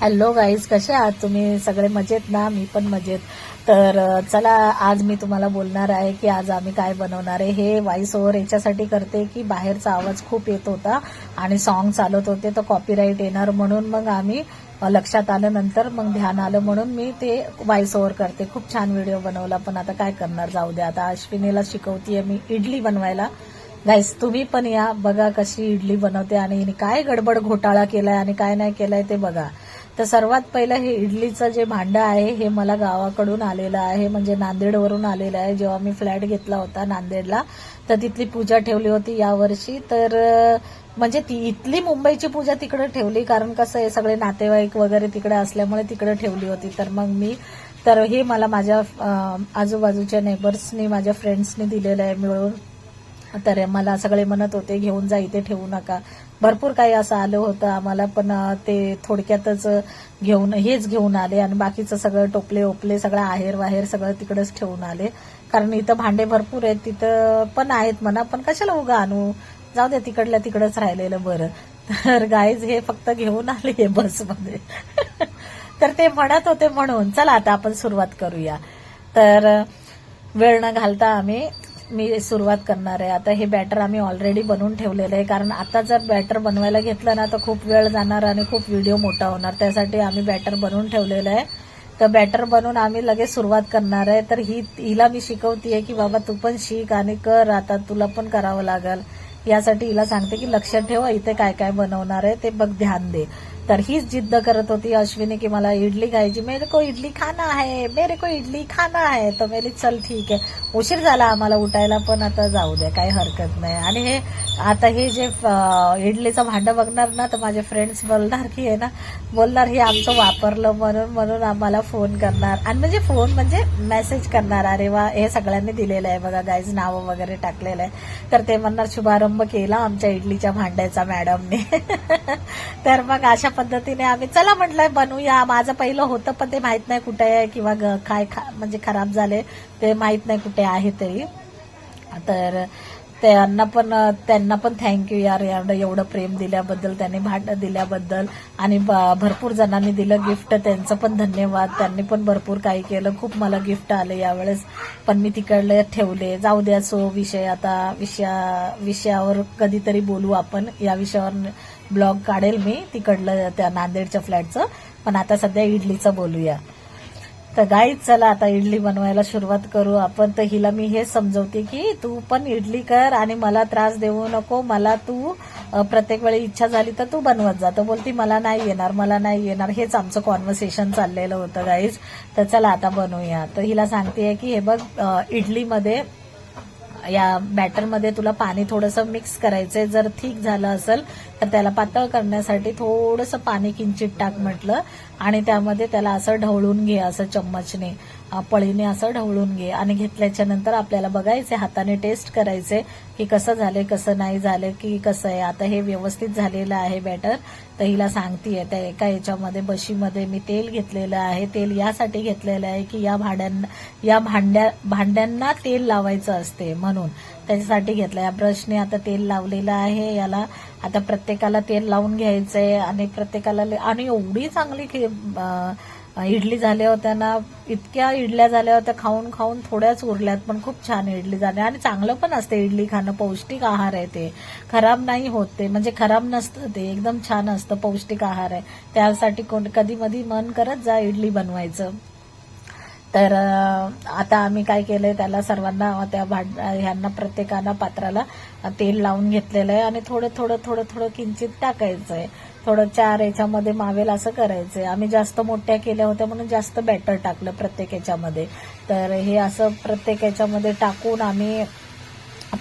Hello guys कसे आहात तुम्ही? सगळे मजेत ना? मी पण मजेत. तर चला आज मी तुम्हाला बोलणार आहे की आज आम्ही काय बनवणार आहे हे व्हॉइस ओव्हर याच्यासाठी करते की बाहेरचा आवाज खूप येत होता आणि सॉन्ग चालत होते तर कॉपीराईट येणार म्हणून मग आम्ही लक्षात आलं नंतर मग ध्यान आलं म्हणून मी ते व्हॉइस ओव्हर करते. खूप छान व्हिडिओ बनवला पण आता काय करणार? जाऊ द्या आता अश्विनीला शिकवतीये मी इडली बनवायला. गाईस तुम्ही पण या बघा कशी इडली बनवते आणि काय गडबड घोटाळा केलाय आणि काय नाही केलाय ते बघा. तर सर्वात पहिलं हे इडलीचं जे भांडं आहे हे मला गावाकडून आलेलं आहे. म्हणजे नांदेडवरून आलेलं आहे. जेव्हा मी फ्लॅट घेतला होता नांदेडला तर तिथली पूजा ठेवली होती यावर्षी तर म्हणजे ती इथली मुंबईची पूजा तिकडे ठेवली कारण कसं आहे सगळे नातेवाईक वगैरे तिकडे असल्यामुळे तिकडे ठेवली होती. तर मग मी तर हे मला माझ्या आजूबाजूच्या नेबर्सनी माझ्या फ्रेंड्सनी दिलेलं आहे मिळून. तर मला सगळे म्हणत होते घेऊन जा इथे ठेवू नका. भरपूर काही असं आलं होतं आम्हाला पण ते थोडक्यातच घेऊन हेच घेऊन आले आणि बाकीचं सगळं टोपले ओपले सगळं आहेर वाहेर सगळं तिकडेच ठेवून आले. कारण इथं भांडे भरपूर आहेत तिथं पण आहेत म्हणा पण कशाला उगा आणू? जाऊ दे तिकडल्या तिकडंच राहिलेलं बरं. तर गाईज हे फक्त घेऊन आले बसमध्ये. तर ते म्हणत होते म्हणून चला आता आपण सुरुवात करूया. तर वेळ न घालता आम्ही मी सुरुवात करणार आहे. आता हे बॅटर आम्ही ऑलरेडी बनवून ठेवलेलं आहे. कारण आता जर बॅटर बनवायला घेतलं ना तर खूप वेळ जाणार आणि खूप व्हिडिओ मोठा होणार. त्यासाठी आम्ही बॅटर बनवून ठेवलेलं आहे. तर बॅटर बनवून आम्ही लगेच सुरुवात करणार आहे. तर ही हिला मी शिकवतीये की बाबा तू पण शिक आणि कर. आता तुला पण करावं लागेल. यासाठी हिला सांगते की लक्ष ठेव इथे काय काय बनवणार आहे ते बघ ध्यान दे. तर हीच जिद्द करत होती अश्विनी की मला इडली खायची. मेरे को इडली खाना आहे मेरे को इडली खाना आहे तर मेरी चल ठीक आहे. उशीर झाला आम्हाला उठायला पण आता जाऊ द्या काही हरकत नाही. आणि हे आता हे जे इडलीचं भांडं बघणार ना तर माझे फ्रेंड्स बोलणार की आहे ना बोलणार हे आमचं वापरलं म्हणून म्हणून आम्हाला फोन करणार. आणि म्हणजे फोन म्हणजे मेसेज करणार. अरे वा हे सगळ्यांनी दिलेलं आहे बघा गाईज नावं वगैरे टाकलेलं आहे. तर ते म्हणणार शुभारंभ केला आमच्या इडलीच्या भांड्याचा मॅडमने तर मग अशा पद्धतीने आम्ही चला म्हटलंय बनवूया माझं पहिलं होतं पण ते माहीत नाही कुठे आहे किंवा ग- काय खा- म्हणजे खराब झाले. ते माहीत नाही कुठे आहे तरी तर त्यांना पण त्यांना पण थँक्यू यार. एवढं एवढं प्रेम दिल्याबद्दल त्यांनी भांड दिल्याबद्दल. आणि ब- भरपूर जणांनी दिलं गिफ्ट त्यांचं पण धन्यवाद. त्यांनी पण भरपूर काही केलं. खूप मला गिफ्ट आले यावेळेस. पण मी तिकडले ठेवले. जाऊ द्या सो विषय आता विषया विषयावर कधीतरी बोलू आपण. या विषयावर ब्लॉग काढेल मी तिकडलं त्या नांदेडच्या फ्लॅटचं. पण आता सध्या इडलीचं बोलूया. तर गाईच चला आता इडली बनवायला सुरुवात करू. आपण तर हिला मी हेच समजवते की तू पण इडली कर आणि मला त्रास देऊ नको. मला तू प्रत्येक वेळी इच्छा झाली तर तू बनवत जा. तर बोलती मला नाही येणार मला नाही येणार. हेच आमचं कॉन्व्हर्सेशन चाललेलं होतं गाईज तर चला आता बनवूया. तर हिला सांगते की हे बघ इडलीमध्ये या बॅटरमध्ये तुला पाणी थोडंसं मिक्स करायचंय. जर ठीक झालं असेल तर त्याला पातळ करण्यासाठी थोडंसं पाणी किंचित टाक म्हटलं. आणि त्यामध्ये त्याला असं ढवळून घे असं चम्मचने. पळीने असं ढवळून घे आणि घेतल्याच्या नंतर आपल्याला बघायचे हाताने टेस्ट करायचे की कसं झालंय कसं नाही झालं की कसं आहे. आता हे व्यवस्थित झालेलं आहे बॅटर तर हिला सांगतीये त्या एका याच्यामध्ये बशीमध्ये मी तेल घेतलेलं आहे. तेल यासाठी घेतलेलं आहे की या भांड्यांना या भांड्या भांड्यांना तेल लावायचं असते म्हणून. त्याच्यासाठी घेतलं या ब्रशने आता तेल लावलेलं आहे. याला आता प्रत्येकाला तेल लावून घ्यायचंय आणि प्रत्येकाला आणि एवढी चांगली इडली झाल्या होत्या ना इतक्या इडल्या झाल्या होत्या खाऊन खाऊन थोड्याच उरल्यात पण खूप छान इडली झाल्या आणि चांगलं पण असते इडली खाणं पौष्टिक आहार आहे ते. खराब नाही होत ते म्हणजे खराब नसतं ते एकदम छान असतं पौष्टिक आहार आहे. त्यासाठी कोण कधी मधी मन करत जा इडली बनवायचं. तर आता आम्ही काय केलंय त्याला सर्वांना त्या भांड ह्यांना प्रत्येकाला पात्राला तेल लावून घेतलेलं आहे आणि थोडं थोडं थोडं थोडं किंचित टाकायचं आहे थोडं चार याच्यामध्ये मावेल असं करायचंय. आम्ही जास्त मोठ्या केल्या होत्या म्हणून जास्त बॅटर टाकलं प्रत्येक याच्यामध्ये. तर हे असं प्रत्येक याच्यामध्ये टाकून आम्ही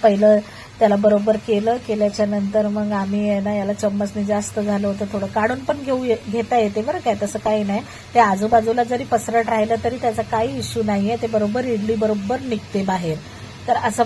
पहिलं त्याला बरोबर केलं. केल्याच्यानंतर मग आम्ही ना याला चम्मचने जास्त झालं होतं. थोडं काढून पण घेऊ घेता येते बरं काय तसं काही नाही. ते आजूबाजूला जरी पसरट राहिलं तरी त्याचा काही इश्यू नाहीये. ते बरोबर इडली बरोबर निघते बाहेर. तर असं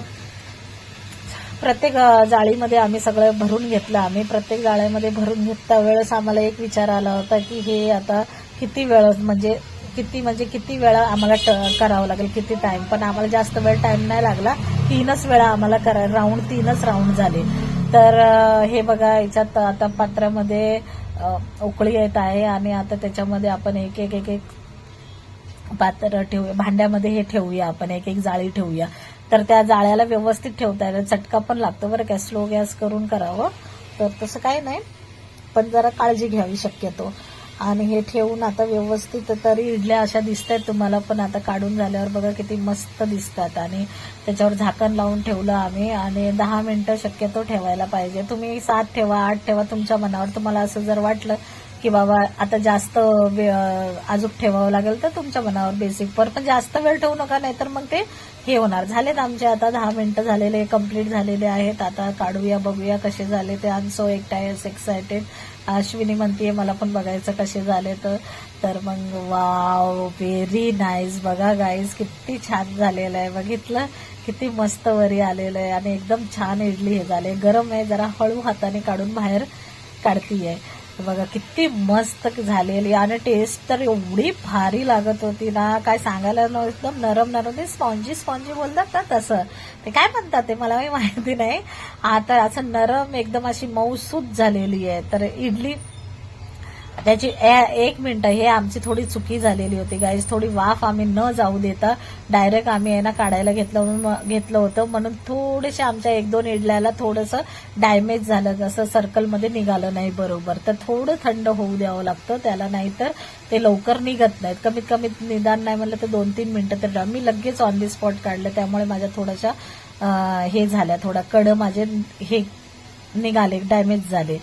प्रत्येक जाळीमध्ये आम्ही सगळं भरून घेतलं. आम्ही प्रत्येक जाळ्यामध्ये भरून घेता वेळेस आम्हाला एक विचार आला होता की हे आता किती वेळ म्हणजे किती म्हणजे किती वेळा आम्हाला ट- करावं लागेल किती टाइम पण आम्हाला जास्त वेळ टाइम नाही लागला. तीनच वेळा आम्हाला करा राऊंड तीनच राऊंड झाले. तर हे बघा याच्यात आता पात्रामध्ये उकळी येत आहे आणि आता त्याच्यामध्ये आपण एक एक एक एक पात्र ठेवूया. भांड्यामध्ये हे ठेवूया आपण एक एक जाळी ठेवूया. तर त्या जाळ्याला व्यवस्थित ठेवता येईल चटका पण लागतो बरं काय स्लो गॅस करून करावं. तर तसं काही नाही. पण जरा काळजी घ्यावी शक्यतो. आणि हे ठेवून आता व्यवस्थित तरी इडल्या अशा दिसत आहेत तुम्हाला पण आता काढून झाल्यावर बघा किती मस्त दिसतात. आणि त्याच्यावर झाकण लावून ठेवलं आम्ही. आणि दहा मिनिटं शक्यतो ठेवायला पाहिजे. तुम्ही सात ठेवा आठ ठेवा तुमच्या मनावर. तुम्हाला असं जर वाटलं की बाबा आता जास्त वे- अजून ठेवावं लागेल तर तुमच्या मनावर बेसिक पर पण जास्त वेळ ठेवू नका नाहीतर मग ते हे होणार. झालेत आमचे आता दहा मिनिटं झालेले कंप्लीट झालेले आहेत. आता काढूया बघूया कसे झाले ते. आम सो एक्सायटेड अश्विनी म्हणतीये मला पण बघायचं कसे झाले तर. तर मग वाव व्हेरी नाईस बघा गाईज किती छान झालेलं आहे. बघितलं? किती मस्त वरी आलेलं आहे. आणि एकदम छान इडली हे झाले. गरम आहे जरा हळू हाताने काढून बाहेर काढतीये. बघा किती मस्त झालेली आणि टेस्ट तर एवढी भारी लागत होती ना. काय सांगायला न एकदम नरम नरम ते स्पॉन्जी स्पॉन्जी बोलतात ना तसं. ते काय म्हणतात ते मला माहिती नाही. आता असं नरम एकदम अशी मऊसूत झालेली आहे. तर इडली त्याची ए- एक मिनिट हे आमची थोडी चुकी झालेली होती गाईज थोडी वाफ आम्ही न जाऊ देता डायरेक्ट आम्ही आहे ना काढायला घेतलं म्हणून घेतलं होतं. म्हणून थोडेसे आमच्या एक दोन इडल्याला थोडंसं डॅमेज झालं जसं सर्कलमध्ये निघालं नाही बरोबर. तर थोडं थंड होऊ द्यावं लागतं त्याला नाहीतर ते लवकर निघत नाहीत. कमीत कमी निदान नाही म्हणलं तर दोन तीन मिनिटं तर मी लगेच ऑन दी स्पॉट काढलं त्यामुळे माझ्या थोड्याशा हे झाल्या. थोडा कडं माझे हे निघाले डॅमेज झाले.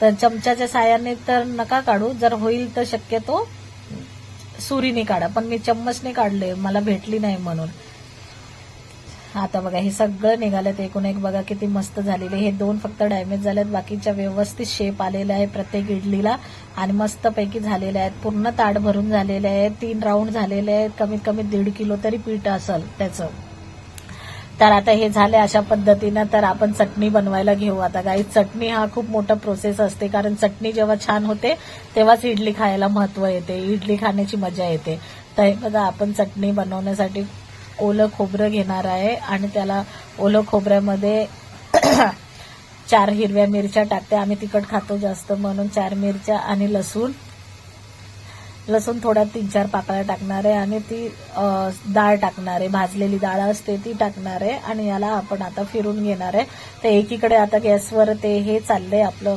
तर चमच्याच्या सायाने तर नका काढू. जर होईल तर शक्यतो सुरीने काढा. पण मी चम्मचने काढले मला भेटली नाही म्हणून. आता बघा हे सगळं निघालं एकूण एक. बघा किती मस्त झालेले. हे दोन फक्त डॅमेज झालेत. बाकीच्या व्यवस्थित शेप आलेले आहे प्रत्येक इडलीला. आणि मस्त पैकी झालेले आहेत. पूर्ण ताट भरून झालेले आहेत. तीन राऊंड झालेले आहेत. कमीत कमी दीड किलो तरी पीठ असेल त्याचं. तर आता हे झाले अशा पद्धतीनं तर आपण चटणी बनवायला घेऊ. आता काही चटणी हा खूप मोठा प्रोसेस असते कारण चटणी जेव्हा छान होते तेव्हाच इडली खायला महत्त्व येते. इडली खाण्याची मजा येते. तर हे बघा आपण चटणी बनवण्यासाठी ओलं खोबरं घेणार आहे आणि त्याला ओलं खोबऱ्यामध्ये चार हिरव्या मिरच्या टाकते. आम्ही तिखट खातो जास्त म्हणून चार मिरच्या आणि लसूण. लसूण थोडा तीन चार पाकळ्या टाकणार आहे आणि ती डाळ टाकणार आहे. भाजलेली डाळ असते ती टाकणार आहे आणि याला आपण आता फिरून घेणार आहे. तर एकीकडे आता गॅसवर ते हे चाललंय आपलं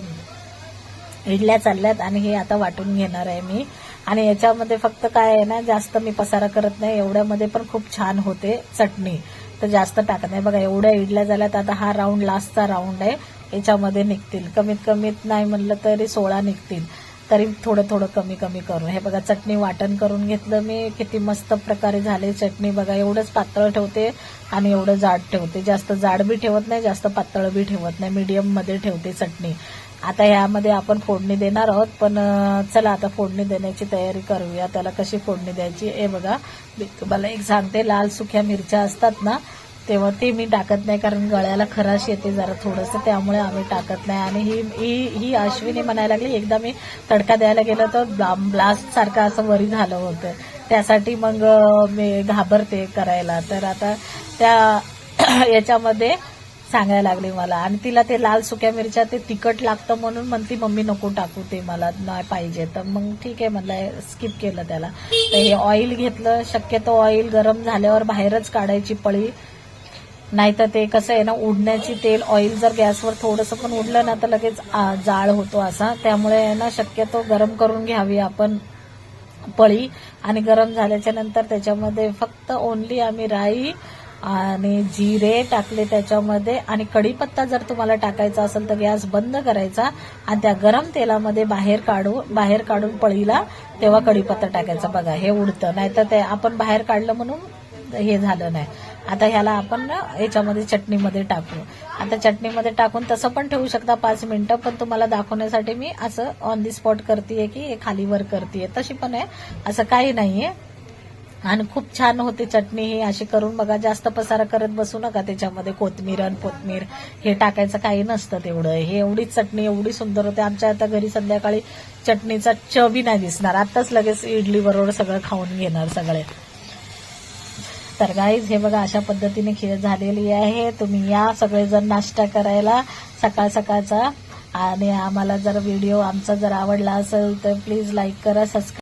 इडल्या चालल्यात आणि हे आता वाटून घेणार आहे मी. आणि याच्यामध्ये फक्त काय आहे ना जास्त मी पसारा करत नाही. एवढ्यामध्ये पण खूप छान होते चटणी. तर जास्त टाकत नाही. बघा एवढ्या इडल्या झाल्यात आता हा राऊंड लास्टचा राऊंड आहे. याच्यामध्ये निघतील. कमीत कमीत नाही म्हणलं तरी सोळा निघतील. तरी थोडं थोडं कमी कमी करून. हे बघा चटणी वाटण करून घेतलं मी किती मस्त प्रकारे झाले चटणी. बघा एवढंच पातळ ठेवते आणि एवढं जाड ठेवते. जास्त जाड बी ठेवत नाही जास्त पातळ बी ठेवत नाही. मीडियममध्ये ठेवते चटणी. आता ह्यामध्ये आपण फोडणी देणार आहोत पण चला आता फोडणी देण्याची तयारी करूया. त्याला कशी फोडणी द्यायची हे बघा. मी तुम्हाला एक सांगते. लाल सुक्या मिरच्या असतात ना तेव्हा ते मी टाकत नाही कारण गळ्याला खराश येते जरा थोडंसं त्यामुळे आम्ही टाकत नाही. आणि ही ही ही अश्विनी म्हणायला लागली एकदा मी तडका द्यायला गेलं तर ब्लास्ट सारखं असं वरी झालं होतं. त्यासाठी मग मी घाबरते करायला. तर आता त्या याच्यामध्ये सांगायला लागली मला. आणि तिला ते लाल सुक्या मिरच्या ते तिखट लागतं म्हणून म्हणती मम्मी नको टाकू ते मला नाही पाहिजे. तर मग ठीक आहे म्हणलं स्किप केलं त्याला. तर हे ऑइल घेतलं. शक्यतो ऑइल गरम झाल्यावर बाहेरच काढायची पळी नाहीतर ते कसं आहे ना उडण्याची तेल ऑइल जर गॅसवर थोडंसं पण उडलं ना तर लगेच जाळ होतो असा. त्यामुळे आहे ना शक्यतो गरम करून घ्यावी आपण पळी. आणि गरम झाल्याच्यानंतर त्याच्यामध्ये फक्त ओनली आम्ही राई आणि जिरे टाकले त्याच्यामध्ये. आणि कढीपत्ता जर तुम्हाला टाकायचा असेल तर गॅस बंद करायचा. आणि त्या गरम तेलामध्ये बाहेर काढू बाहेर काढून पळीला तेव्हा कढीपत्ता टाकायचा. बघा हे उडतं. नाहीतर ते आपण बाहेर काढलं म्हणून हे झालं नाही. आता ह्याला आपण ना याच्यामध्ये चटणीमध्ये टाकू. आता चटणीमध्ये टाकून तसं पण ठेवू शकता पाच मिनिटं पण तुम्हाला दाखवण्यासाठी मी असं ऑन दी स्पॉट करते की हे खालीवर करते तशी पण आहे. असं काही नाहीये. आणि खूप छान होते चटणी ही. अशी करून बघा जास्त पसारा करत बसू नका त्याच्यामध्ये. कोथमीर आणि कोथमीर हे टाकायचं काही नसतं तेवढं. हे एवढीच चटणी एवढी सुंदर होते. आमच्या आता घरी संध्याकाळी चटणीचा चवी नाही दिसणार. आताच लगेच इडली बरोबर सगळं खाऊन घेणार सगळे. तर गाईज हे बघा अशा पद्धतीने खीर झालेली आहे. तुम्ही या सगळेजण नाश्ता करायला सकाळ सकाळचा. आणि आम्हाला जर व्हिडिओ आमचा जर आवडला असेल तर प्लीज लाईक करा सबस्क्राईब